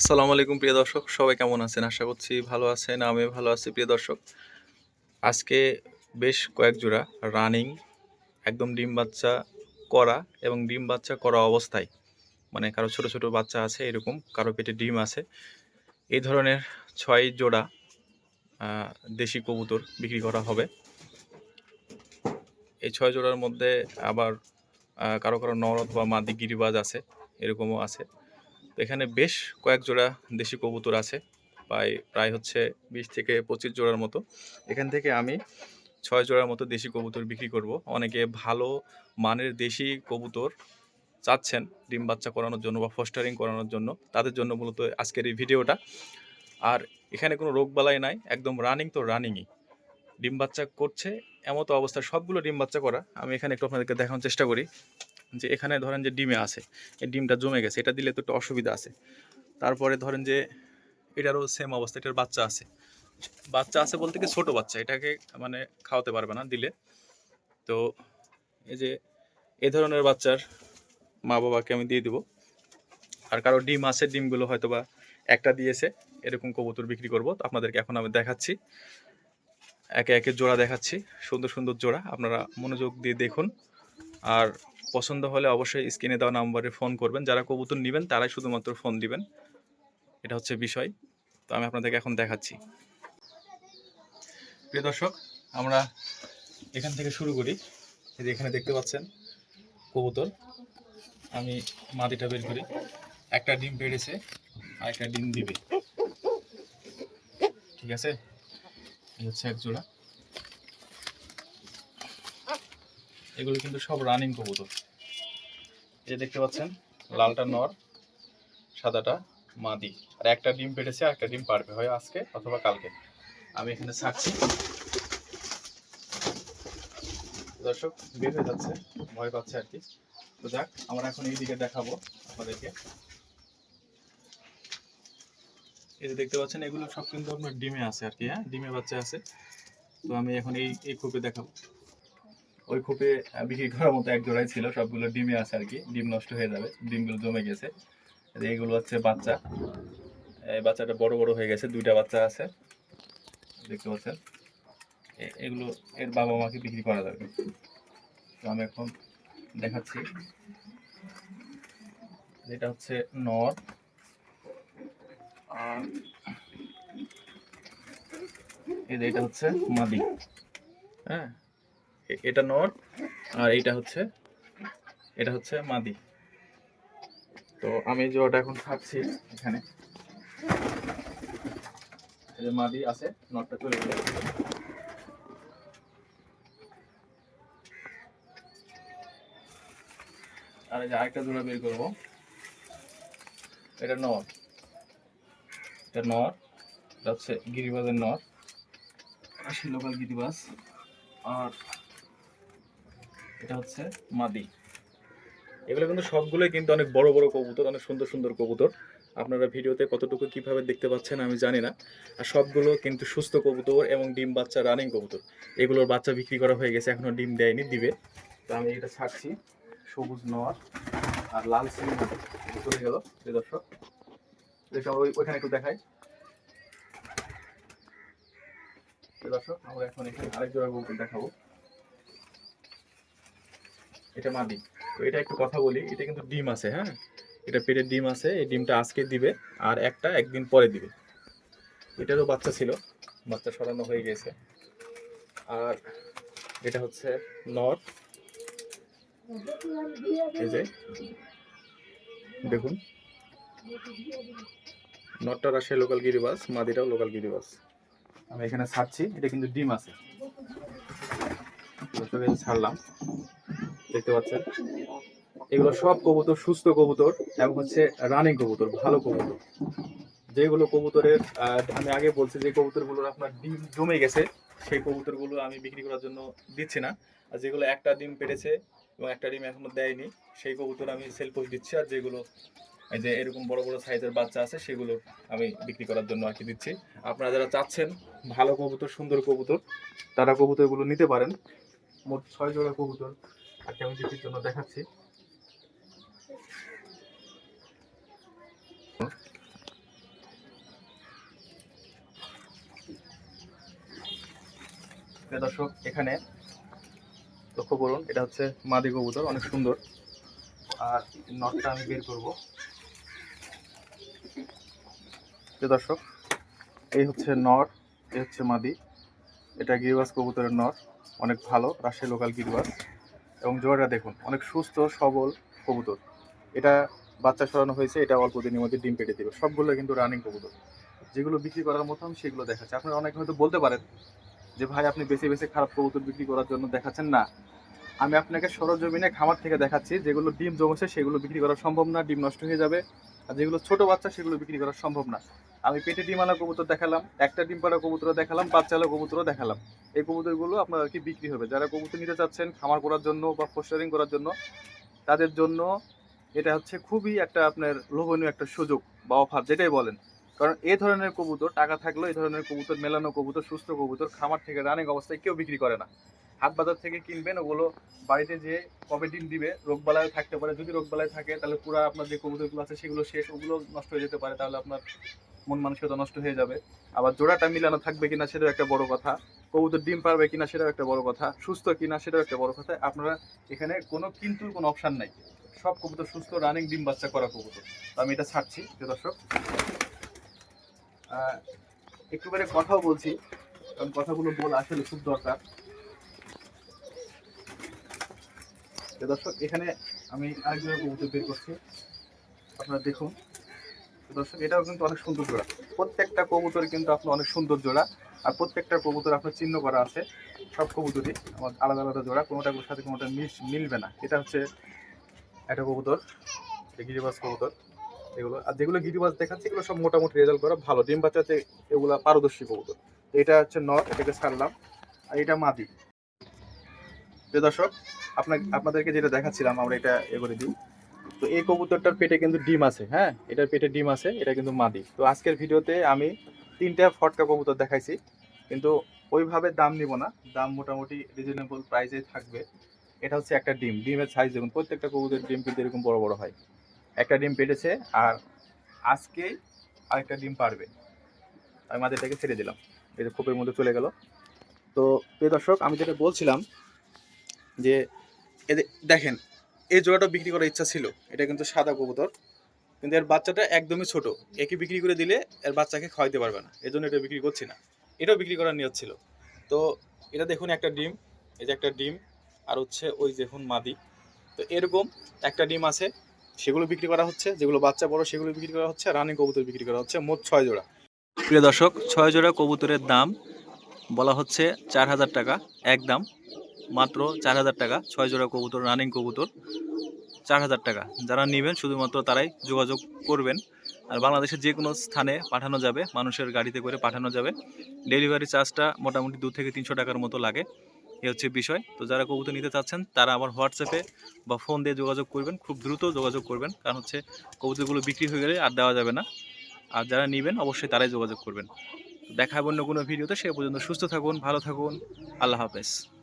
আসসালামু আলাইকুম, প্রিয় দর্শক। সবাই কেমন আছেন? আশা করছি ভালো আছেন, আমিও ভালো আছি, প্রিয় দর্শক। আজকে বেশ কয়েক জোড়া রানিং একদম ডিম বাচ্চা করা এবং ডিম বাচ্চা করা অবস্থায় মানে কারও ছোট ছোট বাচ্চা আছে এরকম, কারও পেটে ডিম আছে, এই ধরনের ছয় জোড়া দেশি কবুতর বিক্রি করা হবে। এই ছয় জোড়ার মধ্যে আবার কারও কারও নর অথবা মাদি গিরিবাজ আছে, এরকমও আছে। তো এখানে বেশ কয়েক জোড়া দেশি কবুতর আছে, প্রায় প্রায় হচ্ছে বিশ থেকে পঁচিশ জোড়ার মতো। এখান থেকে আমি ছয় জোড়ার মতো দেশি কবুতর বিক্রি করব। অনেকে ভালো মানের দেশি কবুতর চাচ্ছেন ডিম বাচ্চা করানোর জন্য বা ফস্টারিং করানোর জন্য, তাদের জন্য মূলত আজকের এই ভিডিওটা। আর এখানে কোনো রোগবালাই নাই, একদম রানিং তো রানিংই ডিম বাচ্চা করছে, এমতো অবস্থা সবগুলো ডিম বাচ্চা করা। আমি এখানে একটু আপনাদেরকে দেখানোর চেষ্টা করি। যে এখানে ধরেন যে ডিমে আছে, এই ডিমটা জমে গেছে, এটা দিলে তো একটু অসুবিধা আছে। তারপরে ধরেন যে এটারও সেম অবস্থা, এটার বাচ্চা আছে। বাচ্চা আছে বলতে কি ছোট বাচ্চা, এটাকে মানে খাওয়াতে পারবে না দিলে। তো এই যে এ ধরনের বাচ্চার মা বাবাকে আমি দিয়ে দিব। আর কারও ডিম আছে, ডিমগুলো হয়তো বা একটা দিয়েছে, এরকম কবুতর বিক্রি করব। তো আপনাদেরকে এখন আমি দেখাচ্ছি। একে একে জোড়া দেখাচ্ছি, সুন্দর সুন্দর জোড়া, আপনারা মনোযোগ দিয়ে দেখুন। আর পছন্দ হলে অবশ্যই স্ক্রিনে দেওয়া নাম্বারে ফোন করবেন। যারা কবুতর নেবেন, তারাই শুধুমাত্র ফোন দিবেন। এটা হচ্ছে বিষয়। তো আমি আপনাদেরকে এখন দেখাচ্ছি। প্রিয় দর্শক, আমরা এখান থেকে শুরু করি। এই যে এখানে দেখতে পাচ্ছেন কবুতর। আমি মাটিটা বের করি। একটা ডিম পেড়েছে আর একটা ডিম দিবে। ঠিক আছে? এই হচ্ছে এক জোড়া। এগুলো কিন্তু সব রানিং কবুতর। এই দেখতে পাচ্ছেন, লালটা নর, সাদাটা মাদি। আর একটা ডিম পেটেছে আর একটা ডিম পারবে হয় আজকে অথবা কালকে। আমি এখানে ছাড়ছি। দর্শক, বের হয়ে যাচ্ছে, ভয় পাচ্ছে আর কি। তো যাক, আমরা এখন এই দিকে দেখাবো আপনাদেরকে। এই যে দেখতে পাচ্ছেন, এগুলো সব কিন্তু আপনার ডিমে আছে আর কি হ্যাঁ? ডিমে বাচ্চা আছে। তো আমি এখন এই এই খোপে দেখাবো। ওই খোপে বিক্রি করার মতো এক জোড়াই ছিল, সবগুলো ডিমে আছে আর কি। ডিম নষ্ট হয়ে যাবে, ডিমগুলো জমে গেছে। এইগুলো হচ্ছে বাচ্চা। এই বাচ্চাটা বড় বড় হয়ে গেছে, দুইটা বাচ্চা আছে। দেখতে পাচ্ছেন? এগুলো এর বাবা মাকে বিক্রি করা যাবে। তো আমি এখন দেখাচ্ছি। এটা হচ্ছে নর। আর এটা হচ্ছে মাদি। হ্যাঁ? এটা নর, আর এইটা হচ্ছে, এটা হচ্ছে মাদি। তো আমি জোড়াটা এখন থাকছি এখানে। মাদি আছে নটটা চলে গেলে। আর এই যে আরেকটা জোড়া বের করব। এটা নর। এটা নর, এটা হচ্ছে গিরিবাজের নর। আসি লোকাল গিরিবাজ। আর এটা হচ্ছে মাদি। এগুলো কিন্তু সবগুলোই কিন্তু অনেক বড় বড় কবুতর, অনেক সুন্দর সুন্দর কবুতর। আপনারা ভিডিওতে কতটুকু কীভাবে দেখতে পাচ্ছেন আমি জানি না। আর সবগুলো কিন্তু সুস্থ কবুতর এবং ডিম বাচ্চা রানিং কবুতর। এগুলোর বাচ্চা বিক্রি করা হয়ে গেছে এখনও ডিম দেয়নি, দিবে। তো আমি এটা ছাড়ছি। সবুজ নর আর লাল সিং চলে গেল দর্শক। ওইখানে একটু দেখাই। দর্শক, আমরা এখন এখানে আরেক জোড়া কবুতর দেখাবো। এটা মাদি। তো এটা একটু কথা বলি, এটা কিন্তু ডিম আছে হ্যাঁ? এটা পেটের ডিম আছে, এই ডিমটা আজকে দিবে, আর একটা একদিন পরে দিবে। এটারও বাচ্চা ছিল, বাচ্চা সরানো হয়ে গেছে। আর এটা হচ্ছে নর। এই যে, দেখুন। নটটার আসে লোকাল গিরিবাস, মাদিটাও লোকাল গিরিবাস। আমি এখানে ছাড়ছি, এটা কিন্তু ডিম আছে। ছাড়লাম। দেখতে পাচ্ছেন। এগুলো সব কবুতর, সুস্থ কবুতর এবং হচ্ছে রানিং কবুতর, ভালো কবুতর। যেগুলো কবুতরের আমি আগে বলছি যে কবুতরগুলোর আপনার ডিম জমে গেছে, সেই কবুতরগুলো আমি বিক্রি করার জন্য দিচ্ছি না। আর যেগুলো একটা ডিম পেড়েছে এবং একটা ডিম এখনও দেয়নি, সেই কবুতর আমি সেল পোস্ট দিচ্ছি। আর যেগুলো, এই যে এরকম বড় বড় সাইজের বাচ্চা আছে, সেগুলো আমি বিক্রি করার জন্য আর কি দিচ্ছি। আপনারা যারা চাচ্ছেন ভালো কবুতর, সুন্দর কবুতর, তারা কবুতরগুলো নিতে পারেন। মোট ছয় জোড়া কবুতর। আজকে আমি জিপির জন্য দেখাচ্ছি। দর্শক, এখানে লক্ষ্য করুন, এটা হচ্ছে মাদি কবুতর, অনেক সুন্দর। আর নটটা আমি বের করব। দর্শক, এই হচ্ছে নর এই হচ্ছে মাদি। এটা গিরিবাস কবুতরের নর অনেক ভালো রাশে লোকাল গিরিবাস এবং জোয়ারটা দেখুন, অনেক সুস্থ, সবল কবুতর। এটা বাচ্চা সরানো হয়েছে, এটা অল্প দিনের মধ্যে ডিম পেটে দেবে। সবগুলো কিন্তু রানিং কবুতর। যেগুলো বিক্রি করার মতো আমি সেগুলো দেখাচ্ছি। আপনারা অনেকে হয়তো বলতে পারেন যে, ভাই, আপনি বেশি বেশি খারাপ কবুতর বিক্রি করার জন্য দেখাচ্ছেন না। আমি আপনাকে সরজমিনে খামার থেকে দেখাচ্ছি, যেগুলো ডিম জমেছে সেগুলো বিক্রি করা সম্ভব না, ডিম নষ্ট হয়ে যাবে। আর যেগুলো ছোট বাচ্চা, সেগুলো বিক্রি করা সম্ভব না। আমি পেটে ডিম ডিমালা কবুতর দেখালাম, একটা ডিম পাড়া কবুতর দেখালাম বাচ্চালা কবুতরও দেখালাম। এই কবুতরগুলো আপনার আর কি বিক্রি হবে। যারা কবুতর নিতে চাচ্ছেন, খামার করার জন্য বা ফোস্টারিং করার জন্য, তাদের জন্য এটা হচ্ছে খুবই একটা আপনার লোভনীয় একটা সুযোগ বা অফার, যেটাই বলেন। কারণ এই ধরনের কবুতর, টাকা থাকলেও এই ধরনের কবুতর, মেলানো কবুতর, সুস্থ কবুতর, খামার থেকে রানিং অবস্থায় কেউ বিক্রি করে না। হাট বাজার থেকে কিনবেন, ওগুলো বাড়িতে যে কবে ডিম দিবে, রোগবালায় থাকতে পারে। যদি রোগবালায় থাকে, তাহলে পুরো আপনার যে কবুতরগুলো আছে, সেগুলো শেষ, ওগুলো নষ্ট হয়ে যেতে পারে, তাহলে আপনার মন মানসিকতা নষ্ট হয়ে যাবে। আবার জোড়াটা মিলানো থাকবে কিনা, সেটাও একটা বড় কথা। কবুতর ডিম পারবে কিনা, সেটাও একটা বড় কথা। সুস্থ কিনা, সেটাও একটা বড় কথা। আপনারা এখানে কোনো কিন্তু কোনো অপশন নাই। সব কবুতর সুস্থ রানিং ডিম বাচ্চা করা কবুতর। তো আমি এটা ছাড়ছি, প্রিয় দর্শক। একটুবারে কথাও বলছি, কারণ কথাগুলো বল আসলে খুব দরকার প্রিয় দর্শক, এখানে আমি আরেকজনের কবুতর বের করছি। আপনারা দেখুন। দর্শক, এটাও কিন্তু অনেক সুন্দর জোড়া। প্রত্যেকটা কবুতর কিন্তু আপনার অনেক সুন্দর জোড়া। আর প্রত্যেকটা কবুতর আপনার চিহ্ন করা আছে। সব কবুতরই আমার আলাদা আলাদা জোড়া। কোনোটার সাথে কোনোটা মিশ, মিলবে না। এটা হচ্ছে একটা কবুতর গিরিবাস কবুতর। এগুলো, আর যেগুলো গিরিবাস দেখাচ্ছে, এগুলো সব মোটামুটি রেজাল্ট করা ভালো। ডিম বাচ্চাতে এগুলো পারদর্শী কবুতর। এটা হচ্ছে নর, এটাকে ছাড়লাম। আর এটা মাদি। প্রিয় দর্শক আপনার আপনাদেরকে যেটা দেখাচ্ছিলাম, আমরা এটা এ করে দিই। তো এই কবুতরটার পেটে কিন্তু ডিম আছে হ্যাঁ? এটার পেটে ডিম আছে, এটা কিন্তু মাদি। তো আজকের ভিডিওতে আমি তিনটা ফটকা কবুতর দেখাইছি, কিন্তু ওইভাবে দাম নিব না। দাম মোটামুটি রিজনেবল প্রাইসে থাকবে। এটা হচ্ছে একটা ডিম। ডিমের সাইজ দেখুন, প্রত্যেকটা কবুতরের ডিম কিন্তু এরকম বড় বড় হয়। একটা ডিম পেটেছে, আর আজকে আরেকটা ডিম পারবে। আমি মাঝেটাকে ছেড়ে দিলাম। যে খোপের মধ্যে চলে গেল। তো প্রিয় দর্শক, আমি যেটা বলছিলাম যে এদের দেখেন, এই জোড়াটা বিক্রি করার ইচ্ছা ছিল, এটা কিন্তু সাদা কবুতর, কিন্তু এর বাচ্চাটা একদমই ছোট, একে বিক্রি করে দিলে এর বাচ্চাকে খাওয়াইতে পারবে না এই জন্য এটা বিক্রি করছি না, এটাও বিক্রি করার নিয়ত ছিল। তো এটা দেখুন একটা ডিম, এই যে একটা ডিম, আর হচ্ছে ওই দেখুন মাদি। তো এরকম একটা ডিম আছে, সেগুলো বিক্রি করা হচ্ছে, যেগুলো বাচ্চা বড়, সেগুলো বিক্রি করা হচ্ছে, রানিং কবুতর বিক্রি করা হচ্ছে, মোট ছয় জোড়া। প্রিয় দর্শক, ছয় জোড়া কবুতরের দাম বলা হচ্ছে চার হাজার টাকা, এক দাম। মাত্র চার হাজার টাকা, ছয় জোড়া কবুতর রানিং কবুতর, চার হাজার টাকা। যারা নেবেন, শুধুমাত্র তারাই যোগাযোগ করবেন। আর বাংলাদেশের যে কোনো স্থানে পাঠানো যাবে, মানুষের গাড়িতে করে পাঠানো যাবে। ডেলিভারি চার্জটা মোটামুটি দু থেকে তিনশো টাকার মতো লাগে। এ হচ্ছে বিষয়। তো যারা কবুতর নিতে চাচ্ছেন, তারা আমার হোয়াটসঅ্যাপে বা ফোন দিয়ে যোগাযোগ করবেন। খুব দ্রুত যোগাযোগ করবেন। কারণ হচ্ছে কবুতরগুলো বিক্রি হয়ে গেলে আর দেওয়া যাবে না। আর যারা নেবেন, অবশ্যই তারাই যোগাযোগ করবেন। দেখা অন্য কোনো ভিডিওতে। সে পর্যন্ত সুস্থ থাকুন, ভালো থাকুন। আল্লাহ হাফেজ।